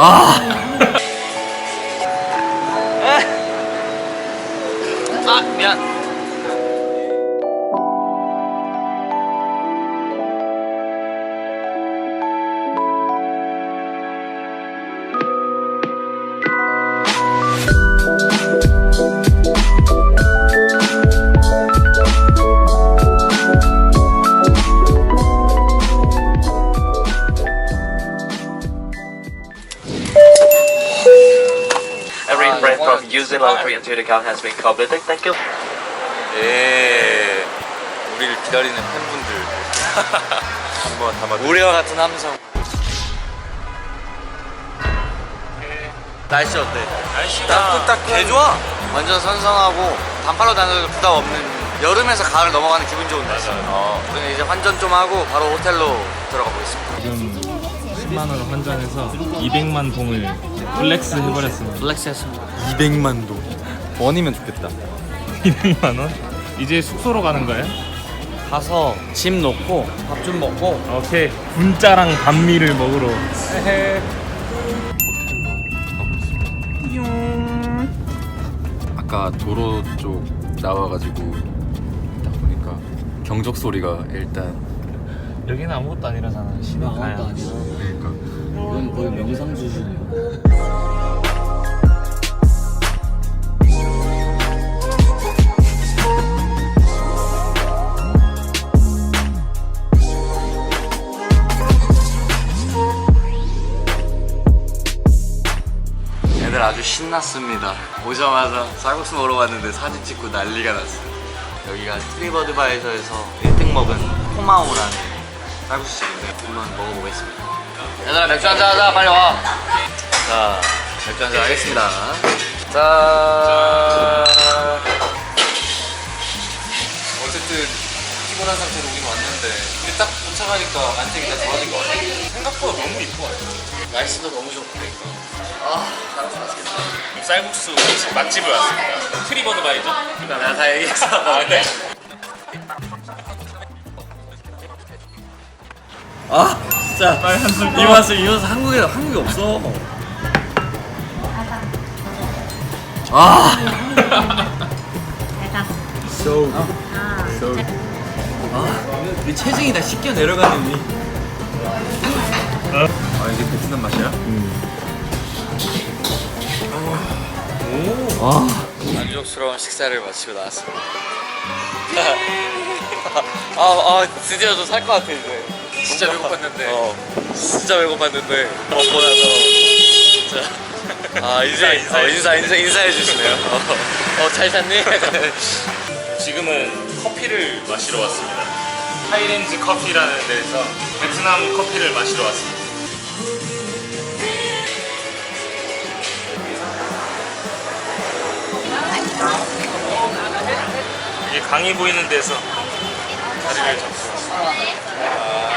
아. 아 미안 the account has been completed. Thank you. 예. 우리를 기다리는 팬분들 한번 담아 우리와 같은 함성 날씨 어때? 날씨가 따끈따끈 개 좋아 완전 선선하고 반팔로 다녀도 부담 없는 여름에서 가을 넘어가는 기분 좋은 날씨 어. 우리는 이제 환전 좀 하고 바로 호텔로 들어가 보겠습니다 지금 10만 원 환전해서 200만 동을 플렉스 해버렸습니다. 플렉스했습니다 200만 도 원이면 좋겠다 200만 원? 이제 숙소로 가는 거예요? 가서 짐 놓고 밥 좀 먹고 오케이. 분짜랑 반미를 먹으러. 아까 도로 쪽 나와가지고 딱 보니까 경적 소리가 일단 여기는 아무것도 아니라잖아. 시내 가야. 그러니까 이건 거의 명상 수준이야 아주 신났습니다. 오자마자 쌀국수 먹으러 왔는데 사진 찍고 난리가 났어요. 여기가 트리버드바이저에서 1등 먹은 포마오라는 쌀국수 집인데 한번 먹어보겠습니다. 얘들아 맥주 한잔 하자. 빨리 와자 맥주 한잔 하겠습니다. 자 어쨌든 피곤한 상태로 우린 왔는데 근데 딱 도착하니까 안색이 다 좋아진 것 같아 생각보다 너무 이뻐 날씨도 너무 좋고. 아 쌀국수 맛있겠다 쌀국수 맛집을 왔습니다. 트리버드 바이죠? 내가 다 얘기했어 아, 네. 아 진짜. 이 맛을 이 맛을 한국에 한국에 없어. 아. So so 아 우리 체중이 다 씻겨 내려가는 이 아 이게 베트남 맛이야? 만족스러운 식사를 마치고 나왔습니다. 아, 아 드디어 좀 살 것 같아 이제. 진짜 배고팠는데 어, 진짜 배고팠는데 먹고 나서 진짜 아 이제 인사 인사 인사, 인사해 주시네요. 어, 어, 잘 잤니? 지금은 커피를 마시러 왔습니다. 하이렌즈 커피라는 데서 베트남 커피를 마시러 왔습니다. 강이 보이는 데서 자리를 잡고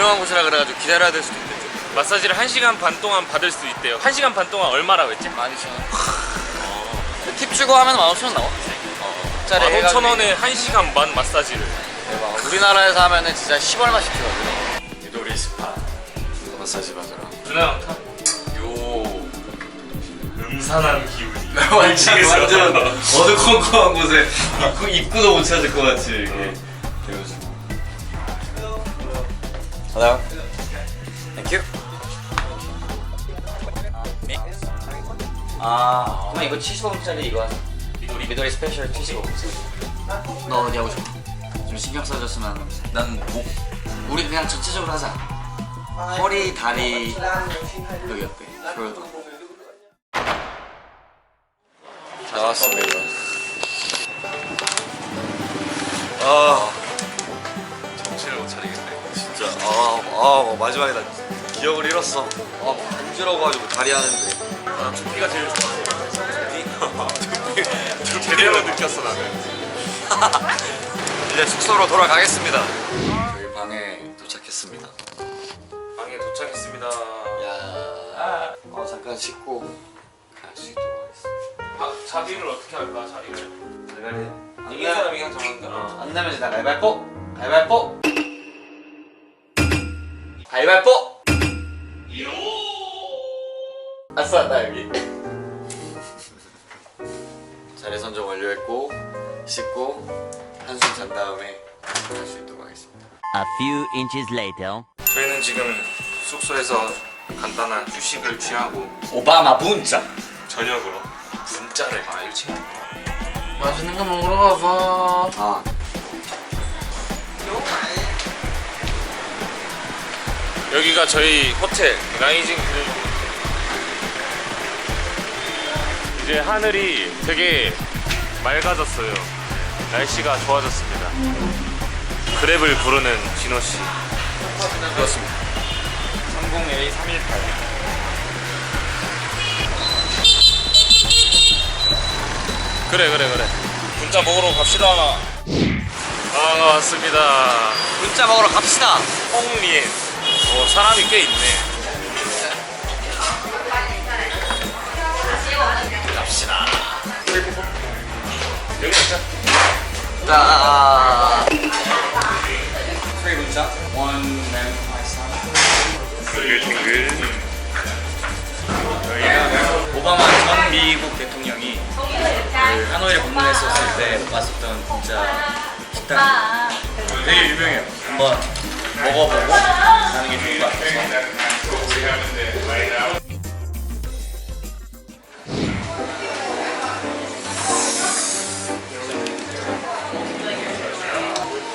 유명한 곳이라 그래가지고 기다려야 될 수도 있는데. 마사지를 1시간 반 동안 받을 수 있대요. 1시간 반 동안 얼마라고 했지? 12,000원. 팁 주고 하면 15,000원 나와. 어. 짜리 15,000원에 1시간 반 마사지를. 대박. 우리나라에서 하면은 진짜 10얼마씩 주거든. 미도리 스파 마사지 받으러. 누나 요 음산한 기운이 완전. 완전 어두컴컴한 곳에 입구, 입구도 못 찾을 것 같이 이렇게 돼가지고 하나 땡큐 아 그럼 이거 75분짜리 이거 미도리. 미도리 스페셜 75분짜리 너 어디 하고 싶어? 좀 신경 써줬으면 하면서 난목 우리 그냥 전체적으로 하자. 허리 다리 여기 어때? 숄더 나왔습니다. 아 진짜 아, 아 마지막에 나 기억을 잃었어. 아 간지러워 가지고 다리 하는데 아, 두피가 제일 좋아. 두피 제대로 느꼈어 나는. 이제 숙소로 돌아가겠습니다. 저희 방에 도착했습니다. 방에 도착했습니다. 야, 어 잠깐 씻고 갈 수 있도록 하겠습니다. 아, 자리를 어떻게 할까 자리를? 안 이긴 사람이 그냥 정한다. 안 내면 이제 나 가위바위보. 가위바위보. 가위바위보. 아싸 나 여기. 자리 선정 완료했고 씻고 한숨 잔 다음에 갈수 있도록 하겠습니다. A few inches later. 저희는 지금 숙소에서 간단한 휴식을 취하고 오바마 문자. 저녁으로 아 이거 친구 맛있는 거 먹으러 가서. 아. 여기가 저희 호텔 라이징 그릴 이제 하늘이 되게 맑아졌어요. 날씨가 좋아졌습니다. 그랩을 부르는 진호 씨. 그렇습니다. 30A 318 그래 그래 그래. 문자 먹으러 갑시다. 아 왔습니다. 문자 먹으러 갑시다. 홍리엔 어, 사람이 꽤 있네 갑시다 여기? 자. 트레이 문자. 원 램. 둥글둥글 오바마 전 미국 대통령이 그 하노이를 방문했었을 때 왔었던 진짜 식당 되게 유명해요. 한번 먹어보고 가는 게 좋을 것 같아서.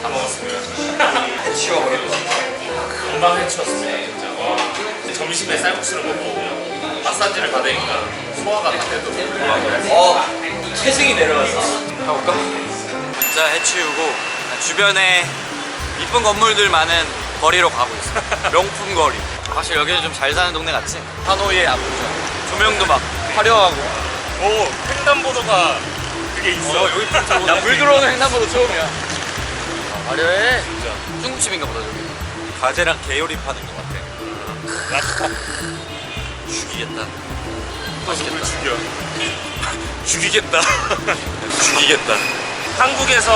다 먹었습니다 치워버렸다. 금방 해치웠네 진짜 와. 점심에 쌀국수를 먹고 마사지를 받으니까 소화가 다 되더라고요 어. 체중이 내려갔어. 가볼까? 문자 해치우고 주변에 이쁜 건물들 많은 거리로 가고 있어. 명품 거리. 사실 여기는 좀 잘 사는 동네 같지? 하노이의 압구정. 조명도 막 화려하고. 오 횡단보도가 그게 있어 여기 야, 물 들어오는 횡단보도 처음이야. 화려해. 진짜. 중국집인가 보다, 저기. 가재랑 개요리 파는 것 같아. 죽이겠다. 누굴 죽여 죽이겠다. 죽이겠다. 한국에서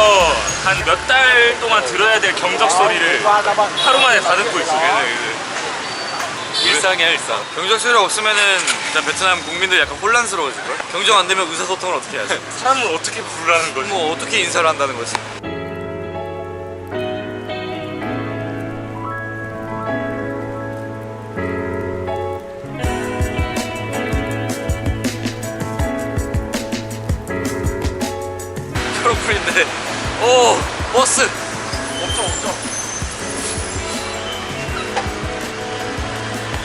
한 몇 달 동안 들어야 될 경적 소리를 하루 만에 다 듣고 있어 걔는 일상이야 일상 경적 소리 없으면은 진짜 베트남 국민들 약간 혼란스러워질걸? 경적 안 되면 의사소통을 어떻게 해야지? 사람을 어떻게 부르라는 거지 뭐 어떻게 인사를 한다는 거지? 오 버스. 엄청 엄청.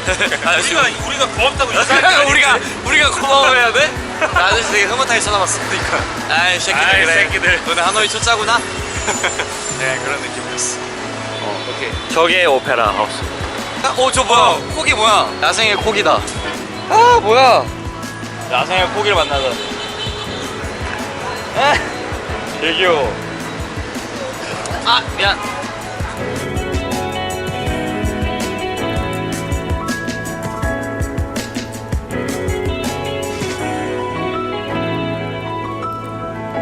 아저씨 우리가 우리가 고맙다고 인사할 게 아닌데. 우리가 우리가 고마워해야 돼? 나 아저씨 되게 흐뭇하게 쳐다봤어 그러니까 아이 새끼들 아이, 그래 새끼들. 너네 하노이 초짜구나? 네 그런 느낌이었어. 어 오케이. 저게 오페라 하우스. 어저 뭐야? 콕이 뭐야? 야생의 콕이다. 아 뭐야? 야생의 콕이를 되게 귀여워 아 미안.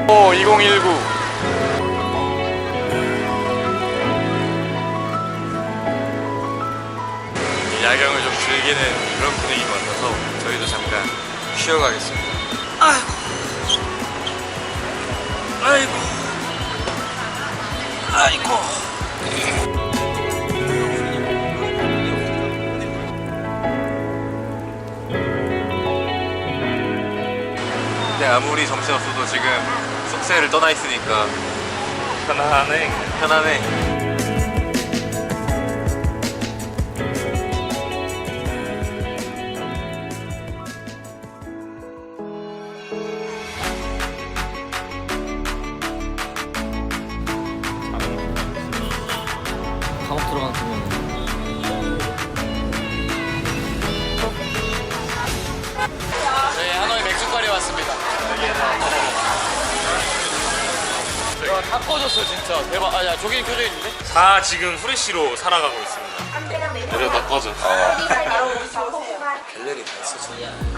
오 2019이 야경을 좀 즐기는 그런 분위기 같아서 저희도 잠깐 쉬어가겠습니다. 아이고, 아이고, 아이고. 근데 아무리 정신없어도 지금 속세를 떠나 있으니까 편안해 편안해. 들어갔으면 저희 하노이 맥주거리 왔습니다. 와, 다 꺼졌어 진짜 대박. 아야 저기 켜져 있는데? 다 지금 후레쉬로 살아가고 있습니다. 내려 다 꺼져. 갤러리 다 있어.